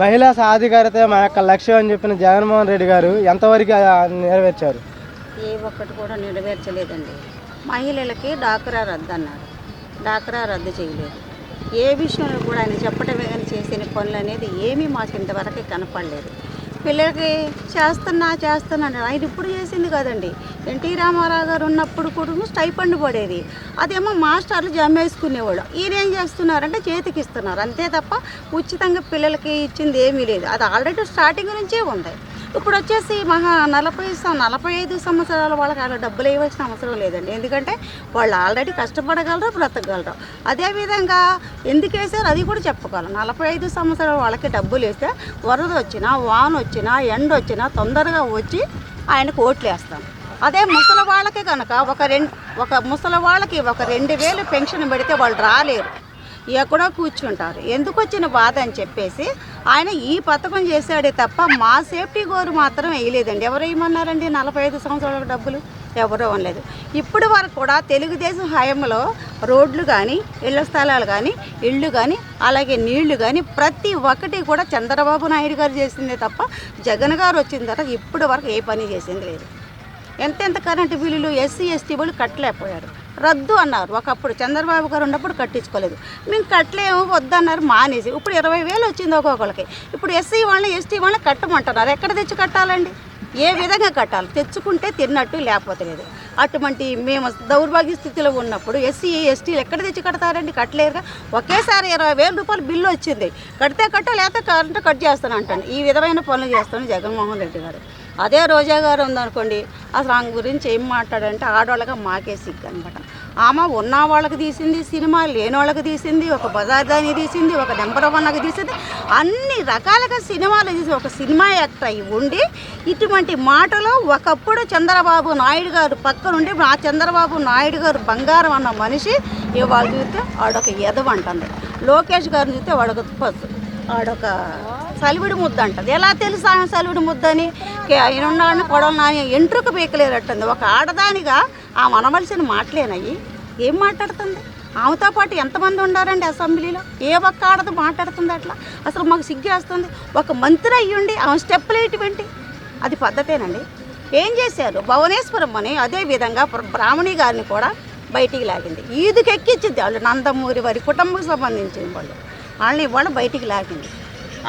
మహిళా సాధికారత మా యొక్క లక్ష్యం అని చెప్పిన జగన్మోహన్ రెడ్డి గారు ఎంతవరకు నెరవేర్చారు? ఏ ఒక్కటి కూడా నెరవేర్చలేదండి. మహిళలకి డాక్రా రద్దు అన్నారు. డాక్రా రద్దు చేయలేదు. ఏ విషయంలో కూడా ఆయన చెప్పటమే కానీ చేసిన పనులు అనేది ఏమీ మాకు ఇంతవరకు కనపడలేదు. పిల్లలకి చేస్తున్నా చేస్తున్నాను ఆయన ఇప్పుడు చేసింది కదండి. ఎన్టీ రామారావు గారు ఉన్నప్పుడు కూడా స్టైపండ్ పడేది. అదేమో మాస్టర్లు జమ్మేసుకునేవాళ్ళు ఈయన ఏం చేస్తున్నారంటే చేతికి ఇస్తున్నారు. అంతే తప్ప ఉచితంగా పిల్లలకి ఇచ్చింది ఏమీ లేదు. అది ఆల్రెడీ స్టార్టింగ్ నుంచే ఉంది. ఇప్పుడు వచ్చేసి మహా నలభై నలభై ఐదు సంవత్సరాల వాళ్ళకి అలా డబ్బులు ఇవ్వాల్సిన అవసరం లేదండి. ఎందుకంటే వాళ్ళు ఆల్రెడీ కష్టపడగలరు బ్రతకగలరు. అదేవిధంగా ఎందుకు వేసారు అది కూడా చెప్పగలరు నలభై ఐదు సంవత్సరాల వాళ్ళకి డబ్బులు వేస్తే వరద వచ్చినా వాన వచ్చినా ఎండ వచ్చినా తొందరగా వచ్చి ఆయనకు ఓట్లు వేస్తాం అదే ముసలి వాళ్ళకి కనుక ఒక రెండు ఒక ముసలి వాళ్ళకి ఒక రెండు వేలు పెన్షన్ పెడితే వాళ్ళు రాలేరు. ఎక్కడో కూర్చుంటారు. ఎందుకు వచ్చిన బాధ అని చెప్పేసి ఆయన ఈ పథకం చేశాడే తప్ప మా సేఫ్టీ గోరు మాత్రం వేయలేదండి. ఎవరు వేయమన్నారండి? నలభై ఐదు సంవత్సరాల డబ్బులు ఎవరూ అనలేదు ఇప్పుడు వరకు కూడా తెలుగుదేశం హయాంలో రోడ్లు కానీ ఇళ్ళ స్థలాలు కానీ ఇళ్ళు కానీ అలాగే నీళ్ళు కానీ ప్రతి ఒక్కటి కూడా చంద్రబాబు నాయుడు గారు చేసిందే తప్ప జగన్ గారు వచ్చిన తర్వాత ఇప్పుడు వరకు ఏ పని చేసింది లేదు. ఎంతెంత కరెంటు బిల్లులు ఎస్సీ ఎస్టీ వాళ్ళు కట్టలేకపోయారు. రద్దు అన్నారు. ఒకప్పుడు చంద్రబాబు గారు ఉన్నప్పుడు కట్టించుకోలేదు. మేము కట్టలేము వద్దన్నారు మానేసి. ఇప్పుడు ఇరవై వేలు వచ్చింది ఒక్కొక్కరికి ఇప్పుడు ఎస్సీ వాళ్ళని ఎస్టీ వాళ్ళని కట్టమంటున్నారు. ఎక్కడ తెచ్చి కట్టాలండి? ఏ విధంగా కట్టాలి? తెచ్చుకుంటే తిన్నట్టు లేకపోతే లేదు. అటువంటి మేము దౌర్భాగ్య స్థితిలో ఉన్నప్పుడు ఎస్సీ ఎస్టీలు ఎక్కడ తెచ్చి కడతారండి? కట్టలేరుగా? ఒకేసారి ఇరవై వేల రూపాయలు బిల్లు వచ్చింది. కడితే కట్ట లేకపోతే కరెంటు కట్ చేస్తాను అంటాను. ఈ విధమైన పనులు చేస్తాను జగన్మోహన్ రెడ్డి గారు. అదే రోజా గారు ఉందనుకోండి అసలు ఆమె గురించి ఏం మాట్లాడంటే ఆడవాళ్ళగా మాకే సిగ్గు అనమాట ఆమె ఉన్న వాళ్ళకి తీసింది సినిమా లేని వాళ్ళకి తీసింది ఒక బజార్దాని తీసింది ఒక నెంబర్ వన్కి తీసింది అన్ని రకాలుగా సినిమాలు తీసి ఒక సినిమా యాక్టర్ అయి ఉండి ఇటువంటి మాటలు ఒకప్పుడు చంద్రబాబు నాయుడు గారు పక్క నుండి ఆ చంద్రబాబు నాయుడు గారు బంగారం అన్న మనిషి ఇవాళ చూస్తే వాడొక ఎదవ అంటుంది. లోకేష్ గారిని చూస్తే వాడొక పసు ఆడొక సలివిడి ముద్ద అంటది. ఎలా తెలుసు ఆమె సలివిడి ముద్ద అని కే- ఆయన ఉన్నాడని కొడవలు నాని ఎంట్రుకు పీకలేరట్టుంది. ఒక ఆడదానిగా ఆ మనవలసిన మాటలేనయ్యి ఏం మాట్లాడుతుంది? ఆమెతో పాటు ఎంతమంది ఉండారండి అసెంబ్లీలో? ఏ ఒక్క ఆడది మాట్లాడుతుంది అట్లా? అసలు మాకు సిగ్గేస్తుంది ఒక మంత్రి అయ్యుండి ఆమె స్టెప్పులు ఏంటి అది పద్ధతేనండి. ఏం చేశారు? భువనేశ్వరం అని అదే విధంగా బ్ర- బ్రాహ్మణి గారిని కూడా బయటికి లాగింది. ఈదుకి ఎక్కించింది వాళ్ళు. నందమూరి వారి కుటుంబం సంబంధించిన వాళ్ళు. వాళ్ళని ఇవాళ బయటికి లాగింది.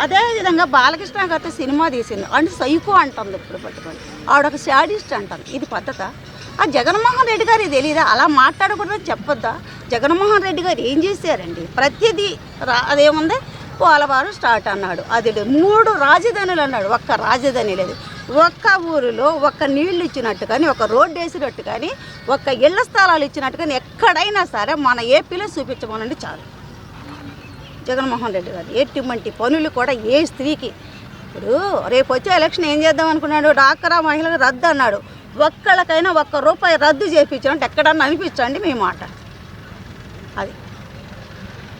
అదేవిధంగా బాలకృష్ణ గారితో సినిమా తీసింది. అంటే సైకో అంటుంది ఇప్పుడు పట్టుకొని. ఆవిడొక శాడిస్ట్ అంటుంది. ఇది పద్ధత? ఆ జగన్మోహన్ రెడ్డి గారు ఇది తెలియదా అలా మాట్లాడకూడదని చెప్పొద్దా? జగన్మోహన్ రెడ్డి గారు ఏం చేశారండి? ప్రతిదీ రా అదేముంది? పోలవారు స్టార్ట్ అన్నాడు. అది మూడు రాజధానులు అన్నాడు. ఒక్క రాజధాని లేదు. ఒక్క ఊరిలో ఒక్క నీళ్ళు ఇచ్చినట్టు కానీ ఒక రోడ్డు వేసినట్టు కానీ ఒక్క ఇళ్ళ స్థలాలు ఇచ్చినట్టు కానీ ఎక్కడైనా సరే మన ఏపీలో చూపించమనండి చాలు. జగన్మోహన్ రెడ్డి గారు. ఎటువంటి పనులు కూడా ఏ స్త్రీకి. ఇప్పుడు రేపు వచ్చే ఎలక్షన్ ఏం చేద్దాం అనుకున్నాడు? డాక్రా మహిళలు రద్దు అన్నాడు. ఒక్కళ్ళకైనా ఒక్క రూపాయి రద్దు చేయించాలంటే ఎక్కడన్నా అనిపించండి మీ మాట?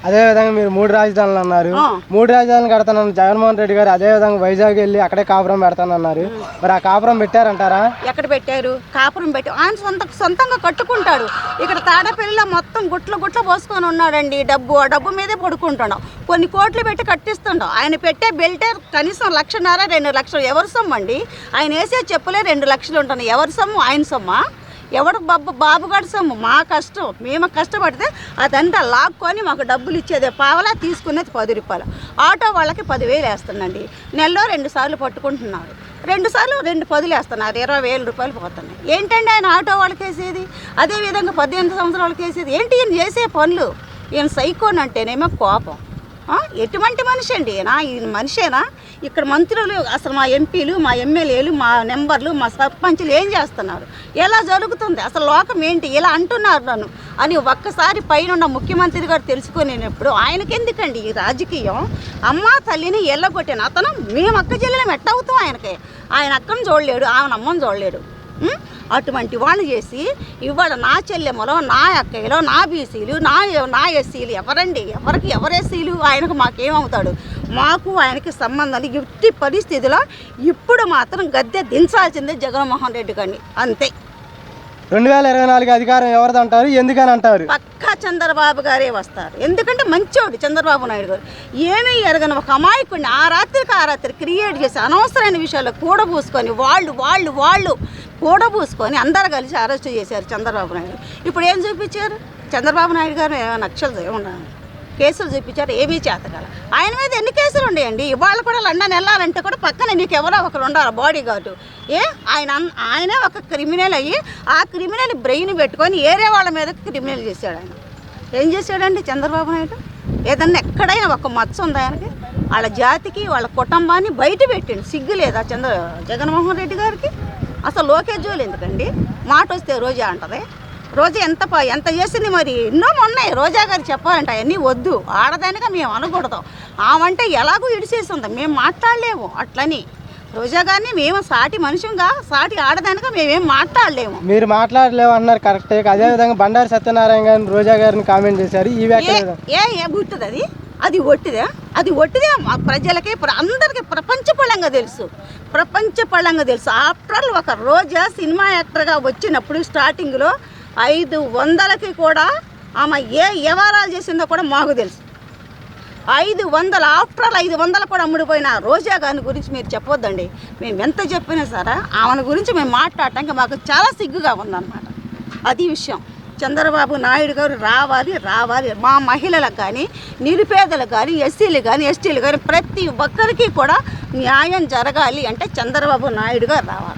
అదే విధంగా మీరు మూడు రాజధానులు అన్నారు. మూడు రాజధానులు కడతానన్న జగన్మోహన్ రెడ్డి గారు అదే విధంగా వైజాగ్ వెళ్ళి అక్కడే కాపురం పెడతానన్నారు. మరి ఆ కాపురం పెట్టారంటారా? ఎక్కడ పెట్టారు? కాపురం పెట్టి ఆయన సొంత సొంతంగా కట్టుకుంటాడు. ఇక్కడ తాడపల్లిలో మొత్తం గుట్లు గుట్లు పోసుకొని ఉన్నాడండి. డబ్బు ఆ డబ్బు మీదే పడుకుంటాడు కొన్ని కోట్లు పెట్టి కట్టిస్తుండవు ఆయన పెట్టే బెల్టే కనీసం లక్షన్నర రెండు లక్షలు ఎవరి సొమ్ము అండి ఆయన వేసే చెప్పులే రెండు లక్షలు ఉంటాను ఎవరి సొమ్ము? ఆయన సొమ్మా? ఎవడు బాబు బాబు సొమ్ము మా కష్టం. మేము కష్టపడితే అదంతా లాక్కొని మాకు డబ్బులు ఇచ్చేదే పావలా తీసుకునేది పది రూపాయలు. ఆటో వాళ్ళకి పదివేలు వేస్తుందండి. నెలలో రెండు సార్లు పట్టుకుంటున్నారు. రెండు సార్లు రెండు పదులు వేస్తున్నారు. ఇరవై వేల రూపాయలు పోతున్నాయి. ఏంటండి ఆయన ఆటో వాళ్ళకి వేసేది? అదేవిధంగా పద్దెనిమిది సంవత్సరాలకి వేసేది? ఏంటి ఈయన చేసే పనులు? ఈయన సైకోన్ అంటేనేమో కోపం. ఎటువంటి మనిషి అండి నా ఈ మనిషేనా? ఇక్కడ మంత్రులు అసలు మా ఎంపీలు మా ఎమ్మెల్యేలు మా నెంబర్లు మా సర్పంచులు ఏం చేస్తున్నారు? ఎలా జరుగుతుంది? అసలు లోకం ఏంటి? ఇలా అంటున్నారు నన్ను. అని ఒక్కసారి పైన ఉన్న ముఖ్యమంత్రి గారు తెలుసుకునేటప్పుడు ఆయనకెందుకండి ఈ రాజకీయం? అమ్మ తల్లిని ఎల్లగొట్టిన అతను మేము అక్క చెల్లెలం ఎట్టవుతాం ఆయనకి. ఆయన అక్కను చూడలేడు ఆమె అమ్మను చూడలేడు. అటువంటి వాళ్ళు చేసి ఇవాళ నా చెల్లెమ్మలో నా అక్కయ్యలో నా బీసీలు నా నా ఎస్సీలు ఎవరండి? ఎవరికి ఎవరు ఎస్సీలు? ఆయనకు మాకేమవుతాడు? మాకు ఆయనకి సంబంధాలు ఎట్టి పరిస్థితిలో ఇప్పుడు మాత్రం గద్దె దించాల్సిందే జగన్మోహన్ రెడ్డి గారిని. అంతే. రెండు వేల ఇరవై నాలుగు అధికారం ఎవరిది అంటారు? ఎందుకని అంటారు? పక్కా చంద్రబాబు గారే వస్తారు. ఎందుకంటే మంచోడు చంద్రబాబు నాయుడు గారు. ఏమీ ఎరగని ఒక అమాయకుడిని ఆ రాత్రికి ఆ రాత్రి క్రియేట్ చేసి అనవసరమైన విషయాల్లో కూడబూసుకొని వాళ్ళు వాళ్ళు వాళ్ళు కూడబూసుకొని అందరు కలిసి అరెస్ట్ చేశారు చంద్రబాబు నాయుడు. ఇప్పుడు ఏం చూపించారు? చంద్రబాబు నాయుడు గారు ఏమైనా నక్షలు ఏమన్నా కేసులు చూపించారు? ఏమీ చేతకాల. ఆయన మీద ఎన్ని కేసులు ఉండేయండి? ఇవాళ కూడా లండన్ వెళ్ళాలంటే కూడా పక్కన నీకు ఎవరో ఒకరు ఉండాలి బాడీ గార్డు. ఏ? ఆయన ఆయనే ఒక క్రిమినల్ అయ్యి ఆ క్రిమినల్ బ్రెయిన్ పెట్టుకొని ఏరే వాళ్ళ మీద క్రిమినల్ చేశాడు ఆయన. ఏం చేశాడండి చంద్రబాబు నాయుడు? ఏదన్నా ఎక్కడైనా ఒక మచ్చ ఉంది ఆయనకి? వాళ్ళ జాతికి వాళ్ళ కుటుంబాన్ని బయట పెట్టండి. సిగ్గు లేదా చంద్ర జగన్మోహన్ రెడ్డి గారికి? అసలు లోకేష్ జోలు ఎందుకండి? మాట వస్తే రోజా అంటది. రోజా ఎంత ఎంత చేసింది మరి? ఎన్నో ఉన్నాయి రోజా గారు చెప్పాలంటే అవన్నీ వద్దు. ఆడదానిగా మేము అనకూడదు. ఆమంటే ఎలాగో ఇడిచేస్తుంది మేము మాట్లాడలేము అట్లని. రోజా గారిని మేము సాటి మనుషంగా సాటి ఆడదానిగా మేమేం మాట్లాడలేము. మీరు మాట్లాడలేవు అన్నారు కరెక్టే అదేవిధంగా బండారు సత్యనారాయణ గారిని రోజా గారిని కామెంట్ చేశారు. ఈ ఏ వ్యాఖ్యలు ఏ ఏ గుర్తుంది అది? అది ఒట్టిదే? అది ఒట్టిదే మా ప్రజలకి ప్ర- అందరికీ ప్రపంచపళంగా తెలుసు. ప్రపంచపళంగా తెలుసు. ఆఫ్టర్ ఒక రోజా సినిమా యాక్టర్గా వచ్చినప్పుడు స్టార్టింగ్లో ఐదు వందలకి కూడా ఆమె ఏ వ్యవహారాలు చేసిందో కూడా మాకు తెలుసు. ఐదు వందల ఆఫ్టర్ ఐదు వందలు కూడా అమ్ముడిపోయిన రోజా గారి గురించి మీరు చెప్పొద్దండి. మేము ఎంత చెప్పినా సరే ఆమెను గురించి మేము మాట్లాడటానికి మాకు చాలా సిగ్గుగా ఉందన్నమాట. అది విషయం. చంద్రబాబు నాయుడు గారు రావాలి రావాలి. మా మహిళలకు కానీ నిరుపేదలకు కానీ ఎస్సీలు కానీ ఎస్టీలు కానీ ప్రతి ఒక్కరికి కూడా న్యాయం జరగాలి అంటే చంద్రబాబు నాయుడు గారు రావాలి.